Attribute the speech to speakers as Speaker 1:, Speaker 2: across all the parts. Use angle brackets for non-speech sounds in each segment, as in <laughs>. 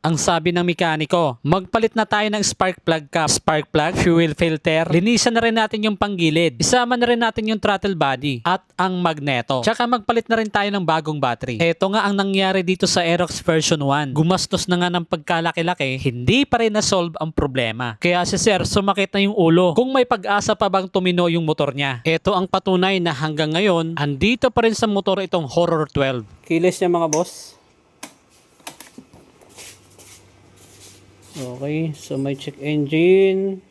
Speaker 1: Ang sabi ng mekaniko, magpalit na tayo ng spark plug cap, spark plug, fuel filter, linisan na rin natin yung panggilid, isama na rin natin yung throttle body at ang magneto. Tsaka magpalit na rin tayo ng bagong battery. Ito nga ang nangyari dito sa Aerox version 1. Gumastos na nga ng pagkalaki-laki, hindi pa rin na-solve ang problema. Kaya si Sir sumakit na yung ulo kung may pag-asa pa bang tumino yung motor niya. Ito ang patunay na hanggang ngayon, andito pa rin sa motor itong Horror 12. Kilis niya mga boss. Okay, so may check engine.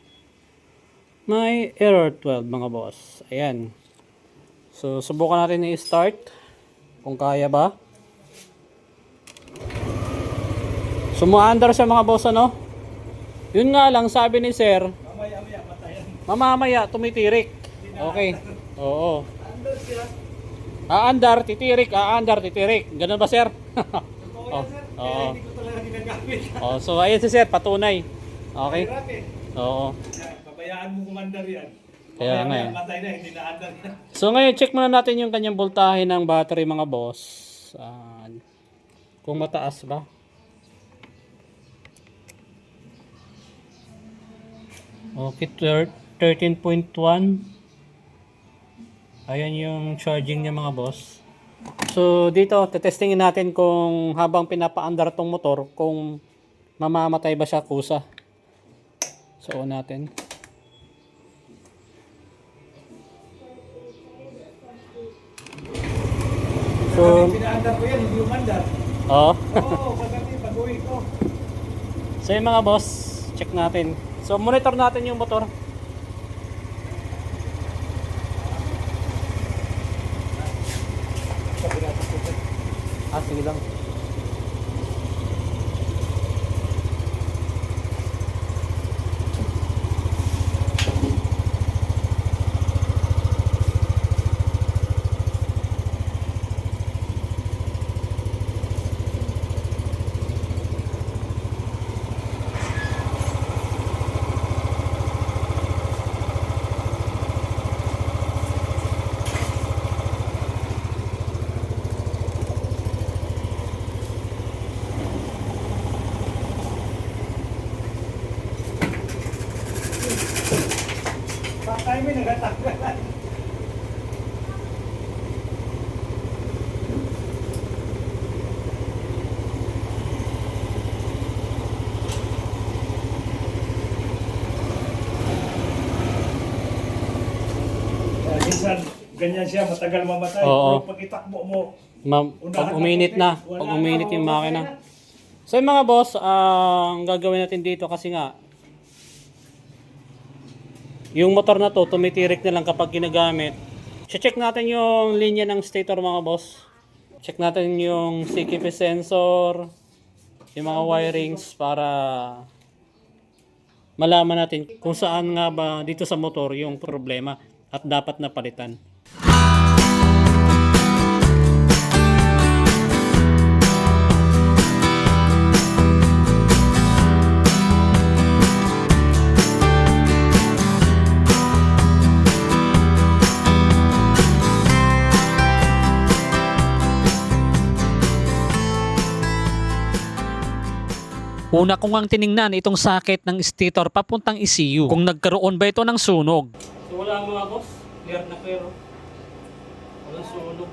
Speaker 1: May error 12 mga boss. Ayan. So, subukan natin i-start. Kung kaya ba. Sumuandar siya mga boss ano. Yun nga lang, sabi ni sir. Mamamaya, tumitirik. Okay. Oo. Aandar, titirik, aandar, titirik. Ganun ba sir? <laughs> oh, oo. Oh, so ayun si sir, patunay. Okay? Oo.
Speaker 2: Pabayaan mo kumandar yan.
Speaker 1: Kaya nga eh.
Speaker 2: Matay na, hindi na andar yan.
Speaker 1: So ngayon, check muna natin yung kanyang voltahe ng battery mga boss. Ah, kung mataas ba? Okay, thir- 13.1. Ayan yung charging niya mga boss. So dito, tetestingin natin kung habang pinapaandar tong motor, kung mamamatay ba siya kusa. So on natin. So,
Speaker 2: Pinaandar ko yan, hindi umandar.
Speaker 1: oh.
Speaker 2: Oo, pagdating, pag-uwi ko.
Speaker 1: So yung mga boss, check natin. So monitor natin yung motor. Ah, sige lang.
Speaker 2: Patay mo, nagatanggal. Ah, Minsan, ganyan siya, matagal mamatay.
Speaker 1: Oo.
Speaker 2: Pero pag itakbo mo,
Speaker 1: Ma'am, pag uminit na, pag uminit yung makina. So yung mga boss, ah, ang gagawin natin dito kasi nga, yung motor na to, tumitirik na lang kapag ginagamit. Check natin yung linya ng stator mga boss. Check natin yung CKP sensor, yung mga wirings para malaman natin kung saan nga ba dito sa motor yung problema at dapat na palitan. Una ko ngang tiningnan itong sakit ng stator papuntang ECU kung nagkaroon ba ito ng sunog. So wala mga boss, clear na clear. oh. Walang sunog.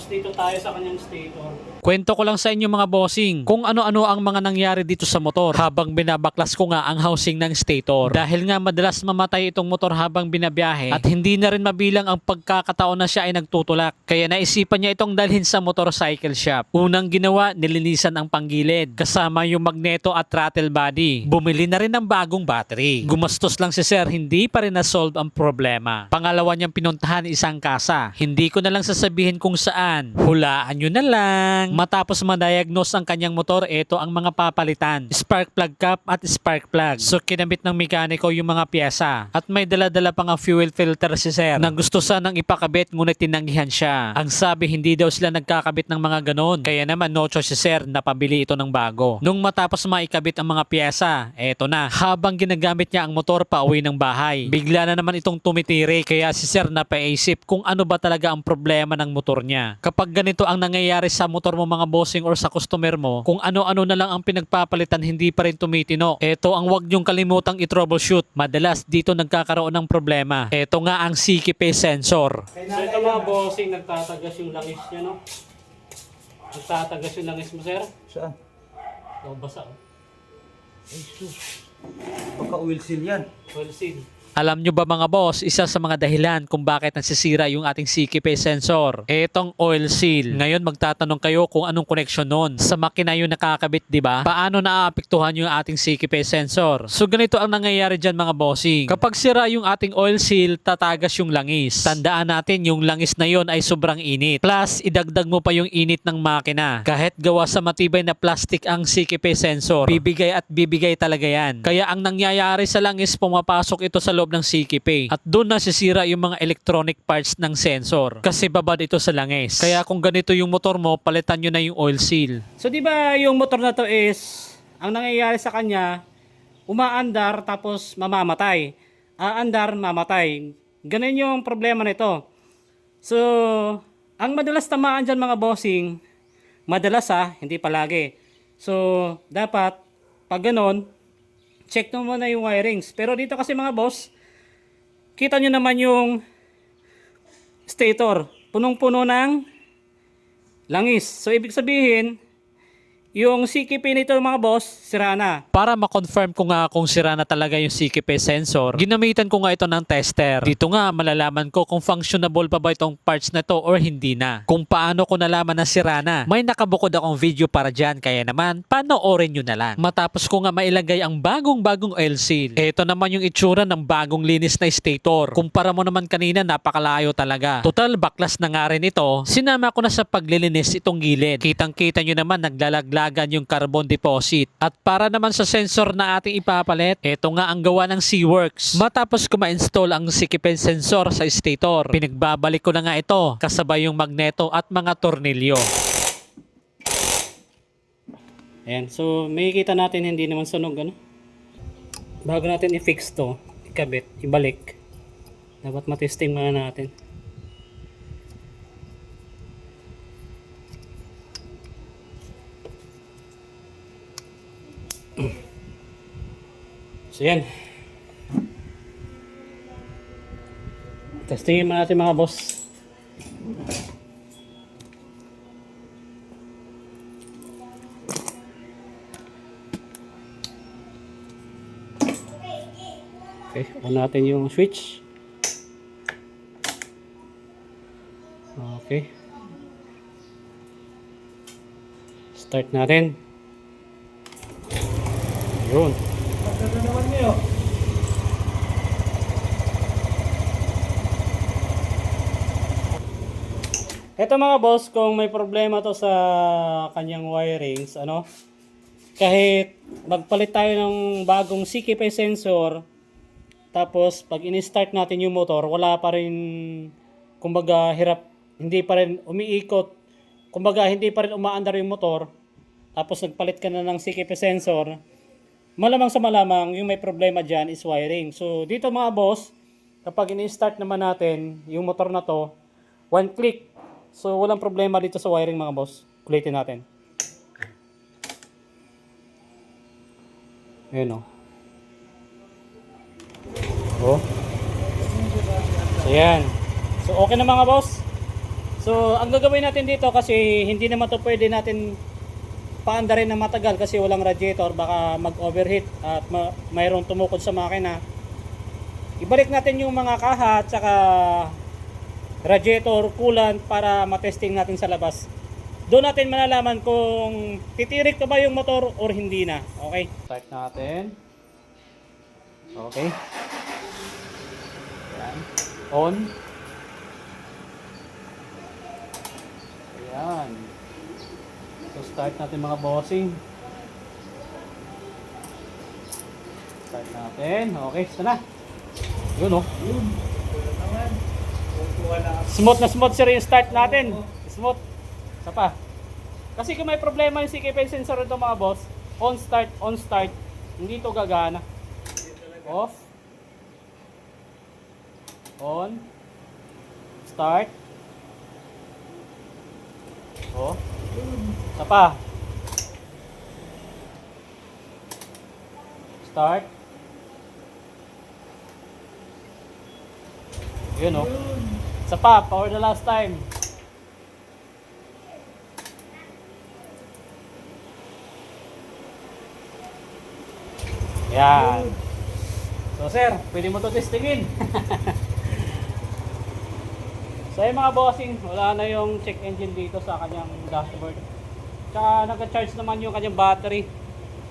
Speaker 1: Tapos dito tayo sa kanyang stator. Kwento ko lang sa inyo mga bossing kung ano-ano ang mga nangyari dito sa motor habang binabaklas ko nga ang housing ng stator. Dahil nga madalas mamatay itong motor habang binabiyahe at hindi na rin mabilang ang pagkakataon na siya ay nagtutulak. Kaya naisipan niya itong dalhin sa motorcycle shop. Unang ginawa, nilinisan ang panggilid kasama yung magneto at throttle body. Bumili na rin ng bagong battery. Gumastos lang si sir, hindi pa rin na-solve ang problema. Pangalawa niyang pinuntahan isang kasa. Hindi ko na lang sasabihin kung saan. Hulaan nyo na lang. Matapos ma-diagnose ang kanyang motor, ito ang mga papalitan. Spark plug cap at spark plug. So kinabit ng mekaniko yung mga pyesa. At may dala-dala pang fuel filter si sir na gusto sanang ipakabit ngunit tinanggihan siya. Ang sabi hindi daw sila nagkakabit ng mga ganon. Kaya naman no choice si sir na pabili ito ng bago. Nung matapos maikabit ang mga pyesa, eto na. Habang ginagamit niya ang motor pa uwi ng bahay, bigla na naman itong tumitiri. Kaya si sir napaisip kung ano ba talaga ang problema ng motor niya. Kapag ganito ang nangyayari sa motor mo mga bossing or sa customer mo, kung ano-ano na lang ang pinagpapalitan hindi pa rin tumitino. Ito ang wag niyong kalimutang i-troubleshoot. Madalas dito nagkakaroon ng problema. Ito nga ang CKP sensor. So ito mga bossing, nagtatagas yung langis niya no? Nagtatagas yung langis mo sir?
Speaker 3: Saan?
Speaker 1: O basa oh.
Speaker 3: Ay, sus. Baka oil seal yan.
Speaker 1: Well seen. Alam nyo ba mga boss, isa sa mga dahilan kung bakit nasisira yung ating CKP sensor, etong oil seal. Ngayon magtatanong kayo kung anong connection nun. Sa makina yung nakakabit, di ba? Paano naaapektuhan yung ating CKP sensor? So ganito ang nangyayari dyan mga bossing. Kapag sira yung ating oil seal, tatagas yung langis. Tandaan natin yung langis na yon ay sobrang init. Plus, idagdag mo pa yung init ng makina. Kahit gawa sa matibay na plastic ang CKP sensor, bibigay at bibigay talaga yan. Kaya ang nangyayari sa langis, pumapasok ito sa loob ng CKP. At doon nasisira yung mga electronic parts ng sensor. Kasi babad ito sa langis. Kaya kung ganito yung motor mo, palitan nyo na yung oil seal.
Speaker 4: So di ba yung motor na to is ang nangyayari sa kanya umaandar tapos mamamatay. Aandar, mamatay. Ganun yung problema nito. So, ang madalas tamaan dyan mga bossing, madalas ha, hindi palagi. So, dapat pag ganun, check mo muna yung wirings. Pero dito kasi mga boss, kita nyo naman yung stator. Punong-puno ng langis. So, ibig sabihin, yung CKP nito mga boss, sira na.
Speaker 1: Para ma-confirm ko nga kung sira na talaga yung CKP sensor, ginamitan ko nga ito ng tester. Dito nga malalaman ko kung functionable pa ba itong parts na to or hindi na. Kung paano ko nalaman na sira na. May nakabukod akong video para dyan kaya naman panoorin nyo na lang. Matapos ko nga mailagay ang bagong-bagong oil seal. Ito naman yung itsura ng bagong linis na stator. Kumpara mo naman kanina napakalayo talaga. Total baklas na nga rin ito. Sinama ko na sa paglilinis itong gilid. Kitang-kita nyo naman naglalaglagan yung carbon deposit. At para naman sa sensor na ating ipapalit, ito nga ang gawa ng C-Works. Matapos ko ma-install ang sikipen sensor sa stator, pinagbabalik ko na nga ito kasabay yung magneto at mga tornilyo.
Speaker 4: Ayan, so makikita natin hindi naman sunog ano. Bago natin i-fix to, ikabit, ibalik. Dapat matesting muna natin. So yan. Testingin muna natin mga boss. Okay, on natin yung switch. Okay. Start natin. Yun.
Speaker 2: Ano naman niyo?
Speaker 4: Ito mga boss, kung may problema to sa kanyang wirings, ano, kahit magpalit tayo ng bagong CKP sensor, tapos pag in-start natin yung motor, wala pa rin, kumbaga, hirap, hindi pa rin umiikot, kumbaga, hindi pa rin umaandar yung motor, tapos nagpalit ka na ng CKP sensor, malamang sa malamang, yung may problema dyan is wiring. So, dito mga boss, kapag ini-start naman natin yung motor na to, one click, So, walang problema dito sa wiring mga boss. Kulitin natin. Ayan o. Oh. So, yan. So, okay na mga boss. So, ang gagawin natin dito kasi hindi naman to pwede natin paandarin na matagal kasi walang radiator. Baka mag-overheat at ma- mayroong tumukod sa makina. Ibalik natin yung mga kaha at saka radiator, coolant para matesting natin sa labas. Doon natin malalaman kung titirik pa ba yung motor or hindi na. Okay? Start natin. Okay. Yan. On. Ayan. So start natin mga bossing. Start natin. Okay, sana. Yun oh. Smooth na smooth sir yung start natin. Smooth. Isa pa. Kasi kung may problema yung CKP sensor ito mga boss, on start, on start, hindi to gagana. Off. On. Start.
Speaker 1: Oh. Isa pa. Start. Yun oh. Isa pa, power the last time. Yan. So sir, pwede mo to testingin. <laughs> so yung mga bossing, wala na yung check engine dito sa kanyang dashboard. Tsaka nag-charge naman yung kanyang battery.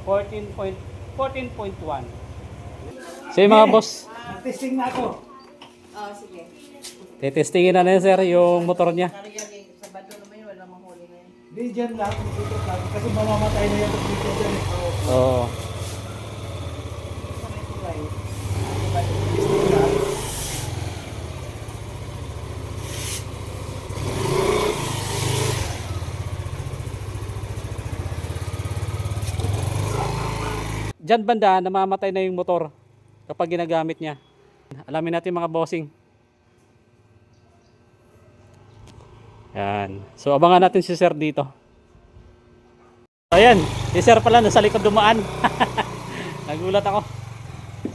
Speaker 1: 14 point, 14.1. So yung mga boss,
Speaker 2: Testing na ako.
Speaker 5: Oh, sige.
Speaker 1: Titestingin na na sir yung motor niya.
Speaker 5: Kariyag eh. Sabado naman yun, wala mahuli ngayon.
Speaker 2: Di dyan lang, dito. Kasi mamamatay na yan dito dyan. eh.
Speaker 1: Oo. Diyan banda, namamatay na yung motor kapag ginagamit niya. Alamin natin mga bossing. Yan. So abangan natin si sir dito. Ayan, si sir pala nasa likod dumaan. <laughs> Nagulat ako.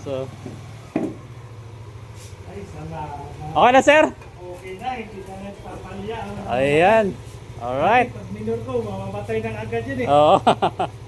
Speaker 1: So,
Speaker 2: Ay, sana.
Speaker 1: okay na sir?
Speaker 2: Okay na, hindi na nagpapalya.
Speaker 1: Ayan. Alright.
Speaker 2: Pag minor ko, mamamatay ng agad yun eh.
Speaker 1: Oo. <laughs>